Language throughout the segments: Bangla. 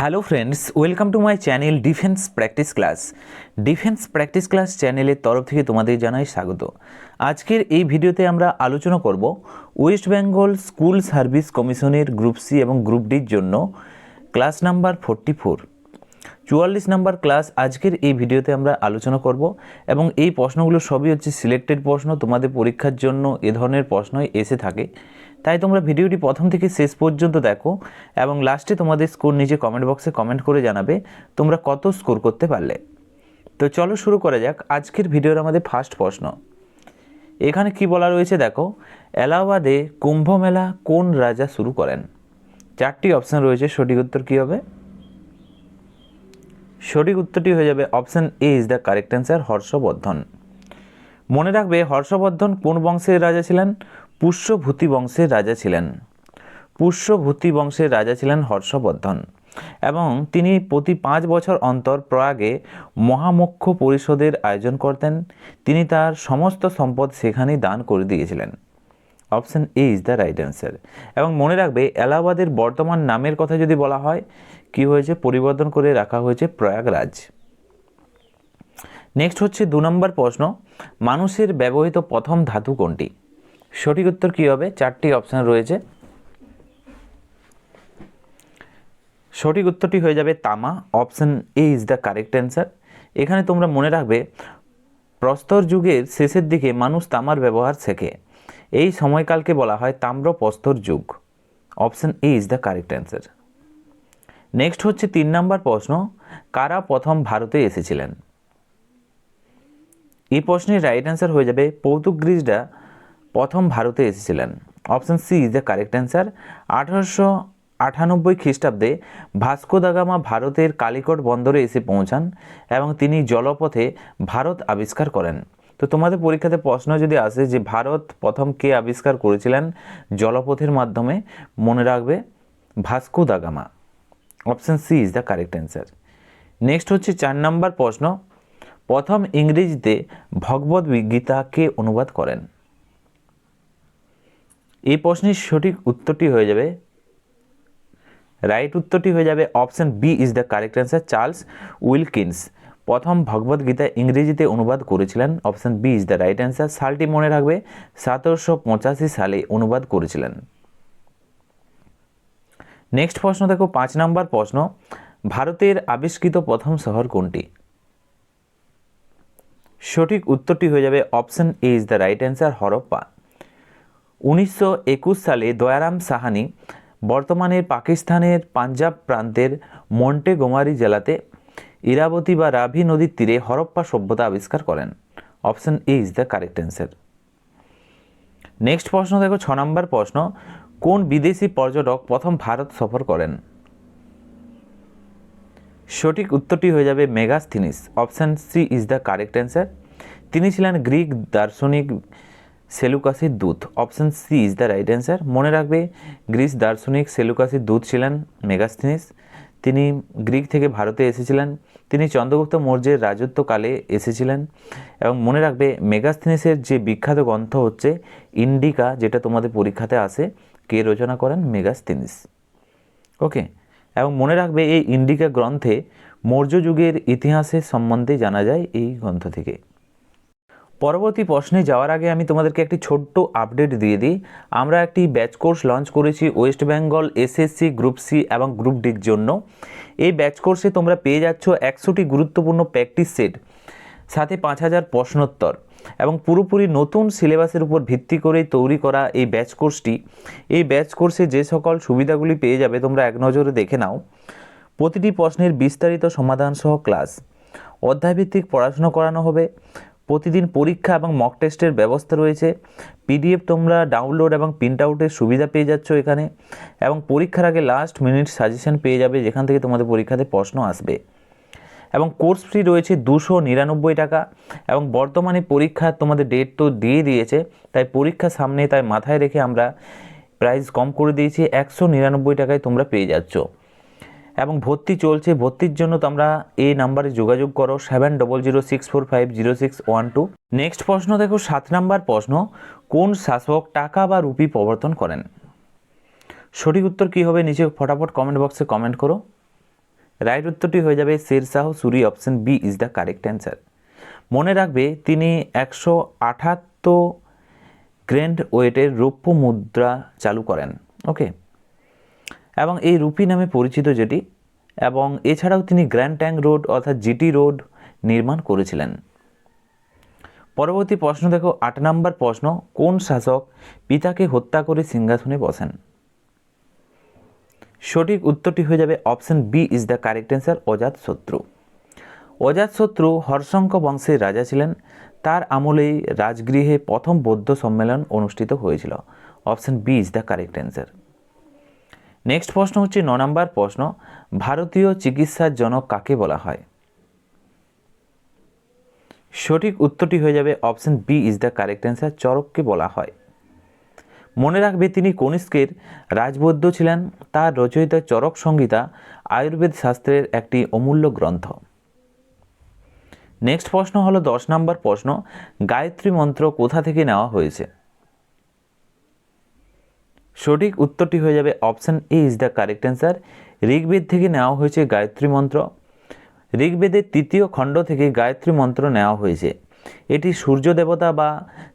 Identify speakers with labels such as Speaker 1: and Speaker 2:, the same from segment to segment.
Speaker 1: Hello friends welcome to my channel defence practice class defence practice class চ্যানেলের তরফ থেকে তোমাদের জানাই স্বাগত। আজকের এই ভিডিওতে আমরা আলোচনা করব ওয়েস্ট বেঙ্গল স্কুল সার্ভিস কমিশনের গ্রুপ সি এবং গ্রুপ ডির জন্য ক্লাস নাম্বার ফোরটি ফোর চুয়াল্লিশ নাম্বার ক্লাস আজকের এই ভিডিওতে আমরা আলোচনা করব এবং এই প্রশ্নগুলো সবই হচ্ছে সিলেক্টেড প্রশ্ন। তোমাদের পরীক্ষার জন্য এ ধরনের প্রশ্নই এসে থাকে। তাই তোমরা ভিডিওটি প্রথম থেকে শেষ পর্যন্ত দেখো এবং লাস্টে তোমাদের স্কোর নিচে কমেন্ট বক্সে কমেন্ট করে জানাবে তোমরা কত স্কোর করতে পারলে। তো চলো শুরু করা যাক। আজকের ভিডিওর আমাদের ফার্স্ট প্রশ্ন। এখানে কি বলা রয়েছে দেখো, এলাহাবাদে কুম্ভ মেলা কোন রাজা শুরু করেন? চারটি অপশান রয়েছে, সঠিক উত্তর কী হবে? সঠিক উত্তরটি হয়ে যাবে option A is the correct answer Harshavardhan. মনে রাখবে, হর্ষবর্ধন কোন বংশের রাজা ছিলেন? পুষ্যভূতি বংশের রাজা ছিলেন। পুষ্যভূতি বংশের রাজা ছিলেন হর্ষবর্ধন এবং তিনি প্রতি পাঁচ বছর অন্তর প্রয়াগে মহামুখ্য পরিষদের আয়োজন করতেন। তিনি তার সমস্ত সম্পদ সেখানেই দান করে দিয়েছিলেন। Option A is the right answer. এবং মনে রাখবে, এলাহাবাদের বর্তমান নামের কথা যদি বলা হয়, কি হয়েছে? পরিবর্তন করে রাখা হয়েছে প্রয়াগরাজ। নেক্সট হচ্ছে দু নম্বর প্রশ্ন, মানুষের ব্যবহৃত প্রথম ধাতু কোনটি? সঠিক উত্তর কী হবে? চারটি অপশান রয়েছে। সঠিক উত্তরটি হয়ে যাবে তামা। Option A is the correct answer এখানে তোমরা মনে রাখবে, প্রস্তর যুগের শেষের দিকে মানুষ তামার ব্যবহার শেখে। এই সময়কালকে বলা হয় তাম্র প্রস্তর যুগ। Option A is the correct answer next হচ্ছে তিন নম্বর প্রশ্ন, কারা প্রথম ভারতে এসেছিলেন? এই প্রশ্নের রাইট অ্যান্সার হয়ে যাবে পর্তুগিজরা প্রথম ভারতে এসেছিলেন। Option C is the correct answer. আঠারোশো আটানব্বই খ্রিস্টাব্দে ভাস্কো দাগামা ভারতের কালিকট বন্দরে এসে পৌঁছান এবং তিনি জলপথে ভারত আবিষ্কার করেন। তো তোমাদের পরীক্ষাতে প্রশ্ন যদি আসে যে ভারত প্রথম কে আবিষ্কার করেছিলেন জলপথের মাধ্যমে, মনে রাখবে Vasco da Gama option C is the correct answer. Next হচ্ছে চার নম্বর প্রশ্ন। প্রথম ইংরেজিতে ভগবদ গীতা কে অনুবাদ করেন। এই প্রশ্নের সঠিক উত্তরটি হয়ে যাবে। রাইট উত্তরটি হয়ে যাবে option B is the correct answer Charles Wilkins প্রথম ভগবদ গীতা ইংরেজিতে অনুবাদ করেছিলেন option B is the right answer সালটি মনে রাখবে সতেরোশো পঁচাশি সালে অনুবাদ করেছিলেন। নেক্সট প্রশ্ন দেখো, পাঁচ নম্বর প্রশ্ন, ভারতের আবিষ্কৃত প্রথম শহর কোনটি? সঠিক উত্তরটি হয়ে যাবে option A is the right answer Harappa. উনিশশো একুশ সালে দয়ারাম সাহানি বর্তমানের পাকিস্তানের পাঞ্জাব প্রান্তের মন্টেগোমারি জেলাতে ইরাবতী বা রাভি নদীর তীরে হরপ্পা সভ্যতা আবিষ্কার করেন। Option A is the correct answer. Next প্রশ্ন দেখো, ছ নম্বর প্রশ্ন, কোন বিদেশি পর্যটক প্রথম ভারত সফর করেন? সঠিক উত্তরটি হয়ে যাবে Megasthenes. Option C is the correct answer. তিনি ছিলেন গ্রিক দার্শনিক সেলুকাসির দূত। Option C is the right answer. মনে রাখবে, গ্রিস দার্শনিক সেলুকাসির দূত ছিলেন মেগাস্থিনিস। তিনি গ্রিক থেকে ভারতে এসেছিলেন। তিনি চন্দ্রগুপ্ত মৌর্যের রাজত্বকালে এসেছিলেন। এবং মনে রাখবে, মেগাস্থিনিসের যে বিখ্যাত গ্রন্থ হচ্ছে ইন্ডিকা, যেটা তোমাদের পরীক্ষাতে আসে, কে রচনা করেন? মেগাস্থিনিস। ওকে এবং মনে রাখবে, এই ইন্ডিকা গ্রন্থে মৌর্য যুগের ইতিহাসের সম্বন্ধে জানা যায় এই গ্রন্থ থেকে। পরবর্তী প্রশ্নে যাওয়ার আগে আমি তোমাদেরকে একটি ছোট্ট আপডেট দিয়ে দিই। আমরা একটি ব্যাচ কোর্স লঞ্চ করেছি West Bengal SSC group C এবং গ্রুপ ডির জন্য। এই ব্যাচ কোর্সে তোমরা পেয়ে যাচ্ছ একশোটি গুরুত্বপূর্ণ প্র্যাকটিস সেট সাথে পাঁচ হাজার প্রশ্নোত্তর এবং পুরোপুরি নতুন সিলেবাসের উপর ভিত্তি করে তৈরি করা এই ব্যাচ কোর্সটি এই ব্যাচ কোর্সে যে সকল সুবিধাগুলি পেয়ে যাবে তোমরা এক নজরে দেখে নাও। প্রতিটি প্রশ্নের বিস্তারিত সমাধান সহ ক্লাস অধ্যায়ভিত্তিক পড়াশুনো করানো হবে প্রতিদিন পরীক্ষা এবং মক টেস্টের ব্যবস্থা রয়েছে। পিডিএফ তোমরা ডাউনলোড এবং প্রিন্ট আউটের সুবিধা পেয়ে যাচ্ছ এখানে। এবং পরীক্ষার আগে লাস্ট মিনিট সাজেশন পেয়ে যাবে, যেখান থেকে তোমাদের পরীক্ষাতে প্রশ্ন আসবে। এবং কোর্স ফি রয়েছে দুশো নিরানব্বই টাকা। এবং বর্তমানে পরীক্ষা তোমাদের ডেট তো দিয়ে দিয়েছে, তাই পরীক্ষা সামনে তাই মাথায় রেখে আমরা প্রাইস কম করে দিয়েছি, একশো নিরানব্বই টাকায় তোমরা পেয়ে যাচ্ছ। এবং ভর্তি চলছে। ভর্তির জন্য তোমরা এই নাম্বারে যোগাযোগ করো seven double zero six four five zero six one two next প্রশ্ন দেখো, সাত নাম্বার প্রশ্ন, কোন শাসক টাকা বা রুপি প্রবর্তন করেন? সঠিক উত্তর কী হবে নিচে ফটাফট কমেন্ট বক্সে কমেন্ট করো। রাইট উত্তরটি হয়ে যাবে Sher Shah Suri option B is the correct answer মনে রাখবে, তিনি একশো আঠাত্তর গ্র্যান্ড ওয়েটের রৌপ্য মুদ্রা চালু করেন। ওকে এবং এই রুপি নামে পরিচিত যেটি, এবং এছাড়াও তিনি গ্র্যান্ড ট্যাং রোড অর্থাৎ জিটি রোড নির্মাণ করেছিলেন। পরবর্তী প্রশ্ন দেখো, আট নম্বর প্রশ্ন, কোন শাসক পিতাকে হত্যা করে সিংহাসনে বসেন? সঠিক উত্তরটি হয়ে যাবে option B is the correct answer, Ajatashatru. অজাত শত্রু হর্ষঙ্ক বংশের রাজা ছিলেন। তার আমলেই রাজগৃহে প্রথম বৌদ্ধ সম্মেলন অনুষ্ঠিত হয়েছিল। Option B is the correct answer. Next প্রশ্ন হচ্ছে ন নম্বর প্রশ্ন, ভারতীয় চিকিৎসার জনক কাকে বলা হয়? সঠিক উত্তরটি হয়ে যাবে option B is the correct answer চরককে বলা হয়। মনে রাখবে তিনি কনিষ্কের রাজবৈদ্য ছিলেন, তার রচয়িত চরক সংহিতা আয়ুর্বেদ শাস্ত্রের একটি অমূল্য গ্রন্থ। নেক্সট প্রশ্ন হলো দশ নম্বর প্রশ্ন, গায়ত্রী মন্ত্র কোথা থেকে নেওয়া হয়েছে? সঠিক উত্তরটি হয়ে যাবে option A is the correct answer. Rigveda থেকে নেওয়া হয়েছে গায়ত্রী মন্ত্র। ঋগ্বেদের তৃতীয় খণ্ড থেকে গায়ত্রী মন্ত্র নেওয়া হয়েছে। এটি সূর্য দেবতা বা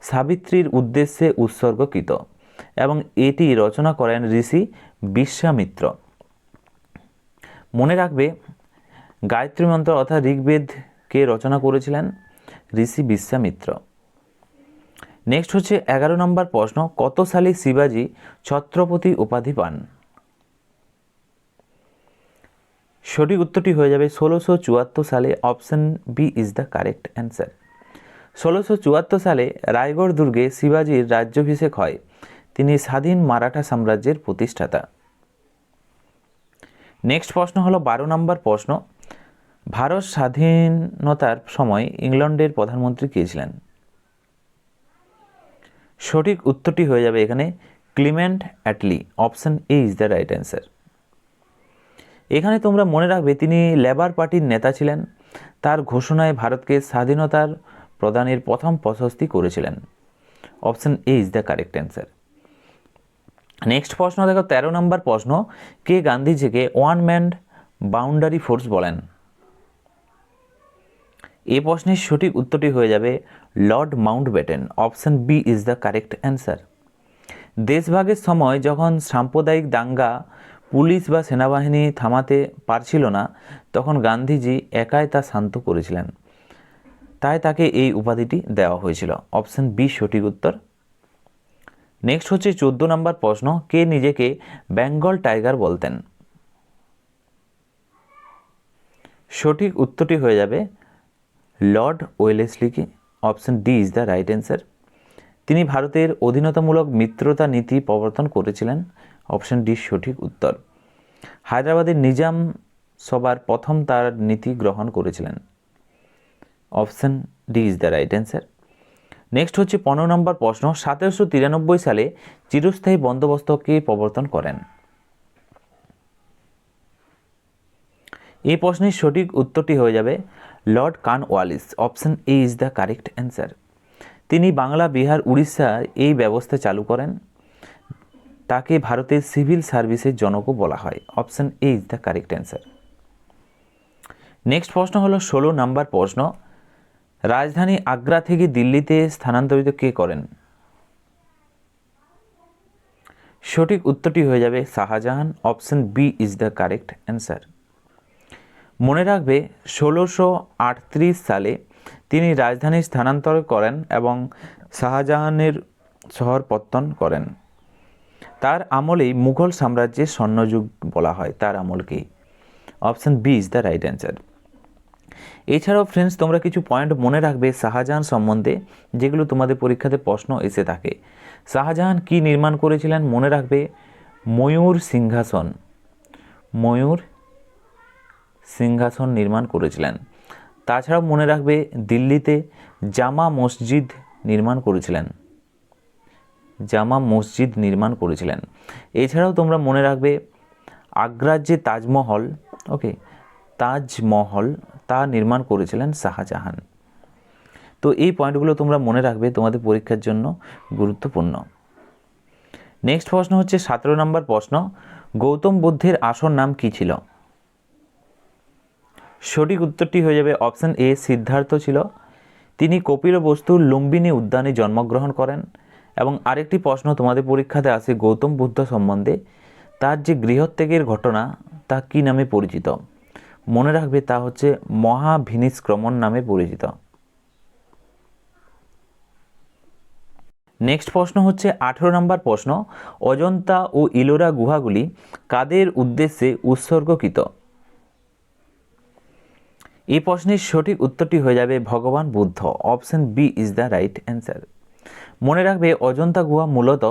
Speaker 1: সাবিত্রীর উদ্দেশ্যে উৎসর্গকৃত এবং এটি রচনা করেন ঋষি বিশ্বামিত্র। মনে রাখবে, গায়ত্রী মন্ত্র অর্থাৎ ঋগ্বেদকে রচনা করেছিলেন ঋষি বিশ্বামিত্র। নেক্সট হচ্ছে এগারো নম্বর প্রশ্ন, কত সালে শিবাজি ছত্রপতি উপাধি পান? সঠিক উত্তরটি হয়ে যাবে ষোলোশো চুয়াত্তর সালে option B is the correct answer ষোলোশো চুয়াত্তর সালে রায়গড় দুর্গে শিবাজির রাজ্যাভিষেক হয়। তিনি স্বাধীন মারাঠা সাম্রাজ্যের প্রতিষ্ঠাতা। নেক্সট প্রশ্ন হলো বারো নম্বর প্রশ্ন, ভারত স্বাধীনতার সময় ইংল্যান্ডের প্রধানমন্ত্রী কে ছিলেন? সঠিক উত্তরটি হয়ে যাবে এখানে Clement Attlee, option A is the right answer. এখানে তোমরা মনে রাখবে তিনি লেবার পার্টির নেতা ছিলেন, তার ঘোষণায় ভারতকে স্বাধীনতার প্রদানের প্রথম প্রশস্তি করেছিলেন। Option A is the correct answer. Next প্রশ্ন দেখো, তেরো নম্বর প্রশ্ন, কে গান্ধীজিকে ওয়ান ম্যান বাউন্ডারি ফোর্স বলেন? এই প্রশ্নের সঠিক উত্তরটি হয়ে যাবে Lord Mountbatten option B is the correct answer. দেশভাগের সময় যখন সাম্প্রদায়িক দাঙ্গা পুলিশ বা সেনাবাহিনী থামাতে পারছিল না, তখন গান্ধীজি একাই তা শান্ত করেছিলেন। তাই তাকে এই উপাধিটি দেওয়া হয়েছিল। অপশন বি সঠিক উত্তর। নেক্সট হচ্ছে চোদ্দ নম্বর প্রশ্ন, কে নিজেকে বেঙ্গল টাইগার বলতেন? সঠিক উত্তরটি হয়ে যাবে Lord ওয়েলেসলিকে option D is the right answer. তিনি ভারতের অধীনতামূলক মিত্রতা নীতি প্রবর্তন করেছিলেন। অপশন ডি সঠিক উত্তর। হায়দ্রাবাদের নিজাম সবার প্রথম তার নীতি গ্রহণ করেছিলেন। Option D is the right answer. Next হচ্ছে পনেরো নম্বর প্রশ্ন। সতেরোশো তিরানব্বই সালে চিরস্থায়ী বন্দোবস্তকে প্রবর্তন করেন। এই প্রশ্নের সঠিক উত্তরটি হয়ে যাবে Lord Cornwallis, option A is the correct answer. তিনি বাংলা, বিহার উড়িষ্যার এই ব্যবস্থা চালু করেন। তাকে ভারতের সিভিল সার্ভিসের জনকও বলা হয়। Option A is the correct answer. Next প্রশ্ন হলো, ষোলো নাম্বার প্রশ্ন, রাজধানী আগ্রা থেকে দিল্লিতে স্থানান্তরিত কে করেন? সঠিক উত্তরটি হয়ে যাবে Shah Jahan, option B is the correct answer. মনে রাখবে, ষোলোশো সালে তিনি রাজধানী স্থানান্তর করেন এবং শাহজাহানের শহর পত্তন করেন। তার আমলেই মুঘল সাম্রাজ্যের স্বর্ণযুগ বলা হয়, তার আমলকে option B is the right answer. এছাড়াও ফ্রেন্ডস, তোমরা কিছু পয়েন্ট মনে রাখবে শাহজাহান সম্বন্ধে, যেগুলো তোমাদের পরীক্ষাতে প্রশ্ন এসে থাকে। শাহজাহান কি নির্মাণ করেছিলেন মনে রাখবে, ময়ূর সিংহাসন। ময়ূর সিংহাসন নির্মাণ করেছিলেন। তাছাড়াও মনে রাখবে, দিল্লিতে জামা মসজিদ নির্মাণ করেছিলেন। জামা মসজিদ নির্মাণ করেছিলেন। এছাড়াও তোমরা মনে রাখবে, আগ্রার যে তাজমহল, ওকে, তাজমহল তা নির্মাণ করেছিলেন শাহজাহান। তো এই পয়েন্টগুলো তোমরা মনে রাখবে, তোমাদের পরীক্ষার জন্য গুরুত্বপূর্ণ। নেক্সট প্রশ্ন হচ্ছে, সতেরো নম্বর প্রশ্ন, গৌতম বুদ্ধের আসল নাম কী ছিল? সঠিক উত্তরটি হয়ে যাবে অপশান এ, সিদ্ধার্থ ছিল। তিনি কপিল বস্তুর লুম্বিনী উদ্যানে জন্মগ্রহণ করেন এবং আরেকটি প্রশ্ন তোমাদের পরীক্ষাতে আসে গৌতম বুদ্ধ সম্বন্ধে। তার যে গৃহত্যাগের ঘটনা, তা কী নামে পরিচিত? মনে রাখবে তা হচ্ছে মহাভিনিষ্ক্রমণ নামে পরিচিত। নেক্সট প্রশ্ন হচ্ছে আঠেরো নম্বর প্রশ্ন, অজন্তা ও ইলোরা গুহাগুলি কাদের উদ্দেশ্যে উৎসর্গকৃত? এই প্রশ্নের সঠিক উত্তরটি হয়ে যাবে ভগবান Buddha. Option B is the right answer মনে রাখবে, অজন্তা গুহা মূলত,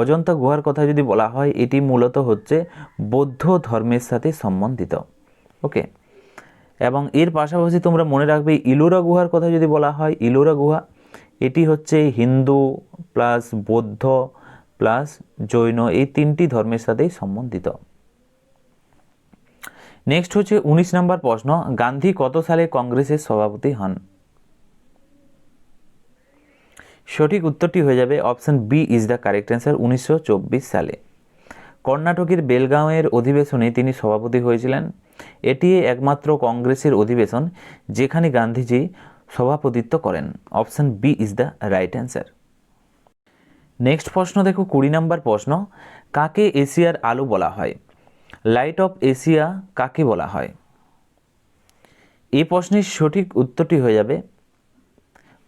Speaker 1: অজন্তা গুহার কথা যদি বলা হয়, এটি মূলত হচ্ছে বৌদ্ধ ধর্মের সাথে সম্বন্ধিত। ওকে এবং এর পাশাপাশি তোমরা মনে রাখবে, ইলোরা গুহার কথা যদি বলা হয়, ইলোরা গুহা, এটি হচ্ছে হিন্দু প্লাস বৌদ্ধ প্লাস জৈন, এই তিনটি ধর্মের সাথেই সম্বন্ধিত। নেক্সট হচ্ছে উনিশ নম্বর প্রশ্ন, গান্ধী কত সালে কংগ্রেসের সভাপতি হন? সঠিক উত্তরটি হয়ে যাবে option B is the correct answer উনিশশো চব্বিশ সালে। কর্ণাটকের বেলগাঁওয়ের অধিবেশনে তিনি সভাপতি হয়েছিলেন। এটি একমাত্র কংগ্রেসের অধিবেশন যেখানে গান্ধীজি সভাপতিত্ব করেন। Option B is the right answer next প্রশ্ন দেখো কুড়ি নম্বর প্রশ্ন, কাকে এশিয়ার আলো বলা হয়? লাইট অফ এশিয়া কাকে বলা হয়? এই প্রশ্নের সঠিক উত্তরটি হয়ে যাবে,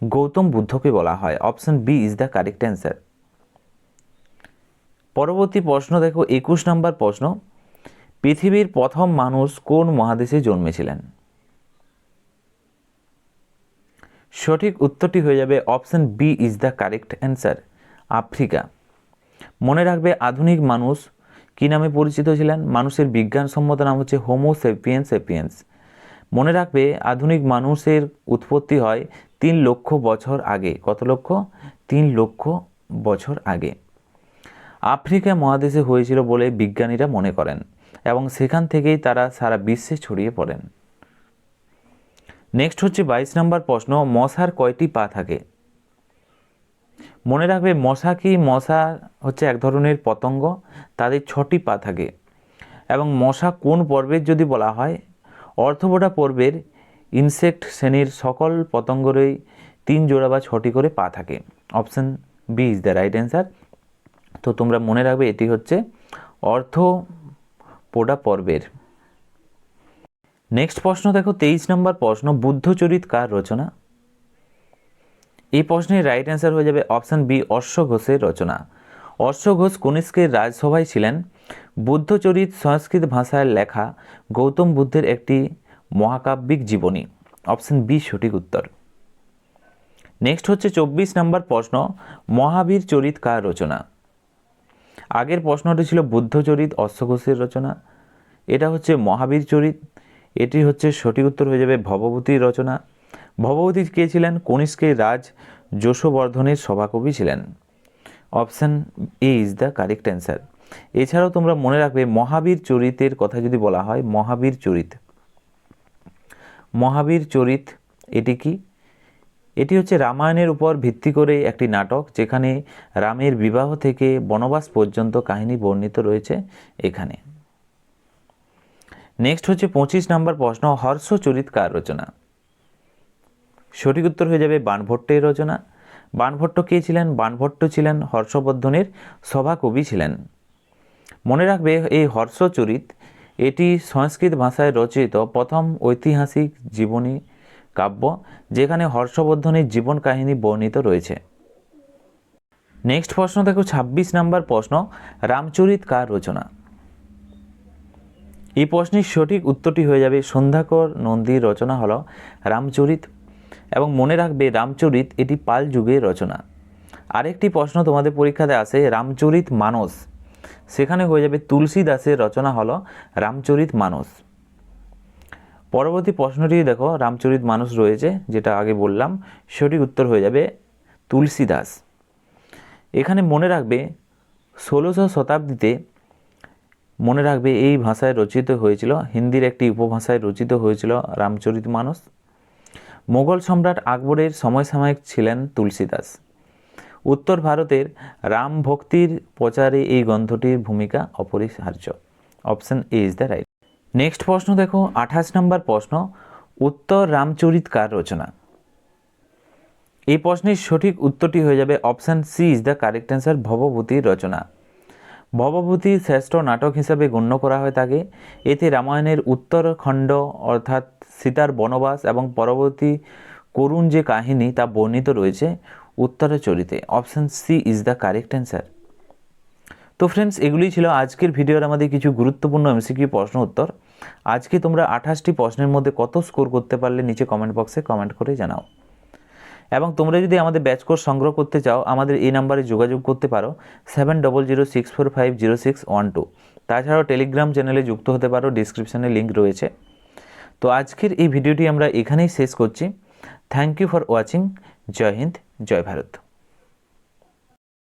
Speaker 1: গৌতম বুদ্ধকে বলা হয়। Option B is the correct answer. পরবর্তী প্রশ্ন দেখো, একুশ নম্বর প্রশ্ন, পৃথিবীর প্রথম মানুষ কোন মহাদেশে জন্মেছিলেন? সঠিক উত্তরটি হয়ে যাবে, option B is the correct answer, Africa. মনে রাখবে, আধুনিক মানুষ কী নামে পরিচিত ছিলেন? মানুষের বিজ্ঞানসম্মত নাম হচ্ছে হোমো সেপিয়েন্স সেপিয়েন্স মনে রাখবে, আধুনিক মানুষের উৎপত্তি হয় তিন লক্ষ বছর আগে। কত লক্ষ? তিন লক্ষ বছর আগে। আফ্রিকা মহাদেশে হয়েছিল বলে বিজ্ঞানীরা মনে করেন এবং সেখান থেকেই তারা সারা বিশ্বে ছড়িয়ে পড়েন। নেক্সট হচ্ছে বাইশ নম্বর প্রশ্ন, মশার কয়টি পা থাকে? মনে রাখবে মশা কি মশা হচ্ছে এক ধরনের পতঙ্গ? তাদের ছটি পা থাকে। এবং মশা কোন পর্বের যদি বলা হয়? অর্থবোটা পর্বের ইনসেক্ট শ্রেণির সকল পতঙ্গরই তিন জোড়া বা ছটি করে পা থাকে। Option B is the right answer তো তোমরা মনে রাখবে এটি হচ্ছে অর্থ অর্থপোডা পর্বের। নেক্সট প্রশ্ন দেখো, তেইশ নম্বর প্রশ্ন, বুদ্ধচরিত কার রচনা? এই প্রশ্নের রাইট অ্যান্সার হয়ে যাবে অপশান বি অশ্ব ঘোষের রচনা। অশ্ব ঘোষ কনিষ্কের রাজসভায় ছিলেন? বুদ্ধচরিত সংস্কৃত ভাষায় লেখা গৌতম বুদ্ধের একটি মহাকাব্যিক জীবনী। অপশান বি সঠিক উত্তর। নেক্সট হচ্ছে চব্বিশ নম্বর প্রশ্ন, মহাবীর চরিত কার রচনা? আগের প্রশ্নটি ছিল বুদ্ধচরিত অশ্বঘোষের রচনা। এটা হচ্ছে মহাবীর চরিত, এটি হচ্ছে সঠিক উত্তর হয়ে যাবে ভবভূতির রচনা। ভবভূতি কে ছিলেন? কনিষ্কের রাজ যশোবর্ধনের সভাকবি ছিলেন। Option A is the correct answer. এছাড়াও তোমরা মনে রাখবে, মহাবীর চরিতের কথা যদি বলা হয়, মহাবীর চরিত। মহাবীর চরিত এটি কি? এটি হচ্ছে রামায়ণের উপর ভিত্তি করে একটি নাটক, যেখানে রামের বিবাহ থেকে বনবাস পর্যন্ত কাহিনী বর্ণিত রয়েছে এখানে। নেক্সট হচ্ছে পঁচিশ নম্বর প্রশ্ন, হর্ষচরিত কার রচনা? সঠিক উত্তর হয়ে যাবে বাণভট্টের রচনা। বাণভট্ট কে ছিলেন? বাণভট্ট ছিলেন হর্ষবর্ধনের সভাকবি ছিলেন। মনে রাখবে, এই হর্ষচরিত, এটি সংস্কৃত ভাষায় রচিত প্রথম ঐতিহাসিক জীবনী কাব্য, যেখানে হর্ষবর্ধনের জীবন কাহিনী বর্ণিত রয়েছে। নেক্সট প্রশ্ন দেখো, ছাব্বিশ নম্বর প্রশ্ন, রামচরিত কার রচনা? এই প্রশ্নের সঠিক উত্তরটি হয়ে যাবে সন্ধ্যাকর নন্দীর রচনা হল, রামচরিত এবং মনে রাখবে রামচরিত এটি পাল যুগের রচনা। আরেকটি প্রশ্ন তোমাদের পরীক্ষাতে আসে, রামচরিত মানস। সেখানে হয়ে যাবে তুলসী দাসের রচনা হলো রামচরিত মানস। পরবর্তী প্রশ্নটি দেখো, রামচরিত মানুষ রয়েছে, যেটা আগে বললাম, সঠিক উত্তর হয়ে যাবে তুলসী দাস এখানে মনে রাখবে ষোলোশো শতাব্দীতে মনে রাখবে এই ভাষায় রচিত হয়েছিল, হিন্দির একটি উপভাষায় রচিত হয়েছিল রামচরিত মানস। মোগল সম্রাট আকবরের সময়সাময়িক ছিলেন তুলসীদাস। উত্তর ভারতের রাম ভক্তির প্রচারে এই গ্রন্থটির ভূমিকা অপরিহার্য। Option A is the right next প্রশ্ন দেখো, আঠাশ নম্বর প্রশ্ন, উত্তর রামচরিত কার রচনা? এই প্রশ্নের সঠিক উত্তরটি হয়ে যাবে option C is the correct answer ভবভূতির রচনা। ভবভূতি শ্রেষ্ঠ নাটক হিসাবে গণ্য করা হয় তাকে। এতে রামায়ণের উত্তরখণ্ড অর্থাৎ সীতার বনবাস এবং পরবর্তী করুণ যে কাহিনী তা বর্ণিত রয়েছে উত্তরচরিতে option C is the correct answer তো ফ্রেন্ডস এগুলি ছিল আজকের ভিডিওর আমাদের কিছু গুরুত্বপূর্ণ এমসিকিউ প্রশ্ন উত্তর। আজকে তোমরা আঠাশটি প্রশ্নের মধ্যে কত স্কোর করতে পারলে নিচে কমেন্ট বক্সে কমেন্ট করে জানাও। এবং তোমরা যদি আমাদের ব্যাচ কোর্স সংগ্রহ করতে চাও, আমাদের এই নাম্বারে যোগাযোগ করতে পারো seven double zero six four five zero six one two তাছাড়াও টেলিগ্রাম চ্যানেলে যুক্ত হতে পারো ডিসক্রিপশানে লিঙ্ক রয়েছে। তো আজকের এই ভিডিওটি আমরা এখানেই শেষ করছি। থ্যাংক ইউ ফর ওয়াচিং জয় হিন্দ জয় ভারত